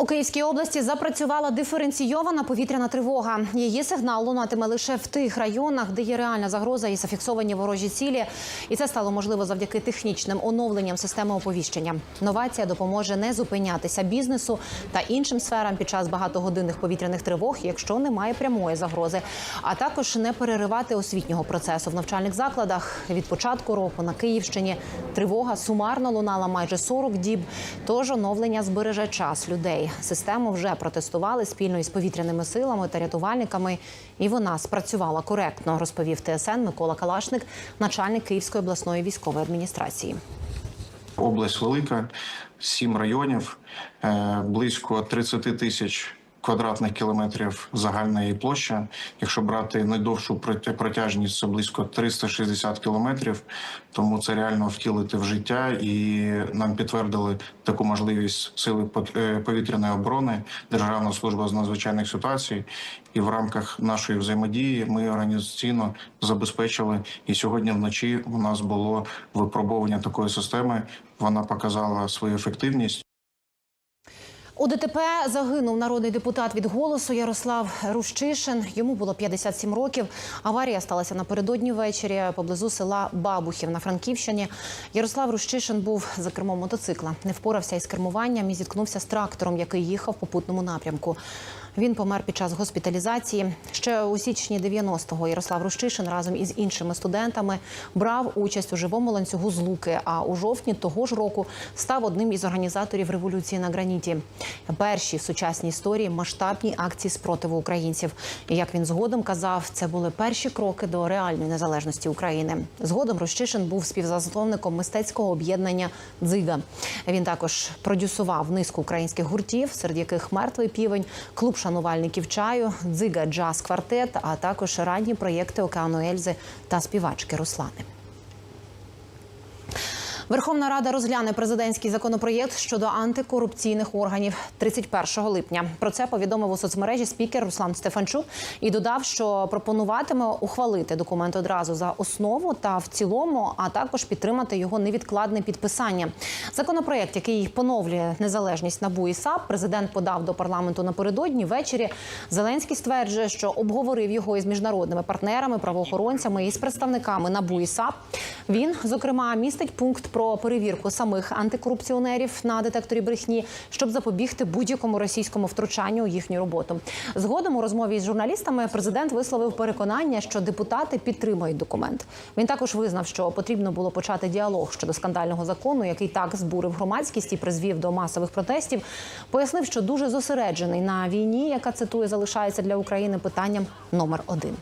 У Київській області запрацювала диференційована повітряна тривога. Її сигнал лунатиме лише в тих районах, де є реальна загроза і зафіксовані ворожі цілі. І це стало можливо завдяки технічним оновленням системи оповіщення. Новація допоможе не зупинятися бізнесу та іншим сферам під час багатогодинних повітряних тривог, якщо немає прямої загрози, а також не переривати освітнього процесу в навчальних закладах. Від початку року на Київщині тривога сумарно лунала майже 40 діб. Тож оновлення збереже час людей. Систему вже протестували спільно із повітряними силами та рятувальниками, і вона спрацювала коректно, розповів ТСН Микола Калашник, начальник Київської обласної військової адміністрації. Область велика, сім районів, е, близько 30 тисяч квадратних кілометрів загальна її площа. Якщо брати найдовшу протяжність, це близько 360 кілометрів. Тому це реально втілити в життя, і нам підтвердили таку можливість сили е, повітряної оборони, Державна служба з надзвичайних ситуацій. І в рамках нашої взаємодії ми організаційно забезпечили. І сьогодні вночі у нас було випробовування такої системи. Вона показала свою ефективність. У ДТП загинув народний депутат від голосу Ярослав Рущишин. Йому було 57 років. Аварія сталася напередодні ввечері поблизу села Бабухів на Франківщині. Ярослав Рущишин був за кермом мотоцикла, не впорався із кермуванням і зіткнувся з трактором, який їхав по путному напрямку. Він помер під час госпіталізації. Ще у січні 90-го Ярослав Рущишин разом із іншими студентами брав участь у живому ланцюгу з Луки. А у жовтні того ж року став одним із організаторів революції на граніті. Перші в сучасній історії масштабні акції спротиву українців. І як він згодом казав, це були перші кроки до реальної незалежності України. Згодом Рощишин був співзасновником мистецького об'єднання Дзига. Він також продюсував низку українських гуртів, серед яких мертвий півень, клуб шанувальників чаю, дзига джаз квартет, а також ранні проєкти Океану Ельзи та співачки Руслани. Верховна Рада розгляне президентський законопроєкт щодо антикорупційних органів 31 липня. Про це повідомив у соцмережі спікер Руслан Стефанчук і додав, що пропонуватиме ухвалити документ одразу за основу та в цілому, а також підтримати його невідкладне підписання. Законопроєкт, який поновлює незалежність НАБУ і САП, президент подав до парламенту напередодні ввечері. Зеленський стверджує, що обговорив його із міжнародними партнерами, правоохоронцями і з представниками НАБУ і САП. Він, зокрема, містить пункт про перевірку самих антикорупціонерів на детекторі брехні, щоб запобігти будь-якому російському втручанню у їхню роботу. Згодом у розмові з журналістами президент висловив переконання, що депутати підтримують документ. Він також визнав, що потрібно було почати діалог щодо скандального закону, який так збурив громадськість і призвів до масових протестів. Пояснив, що дуже зосереджений на війні, яка цитує залишається для України питанням номер один.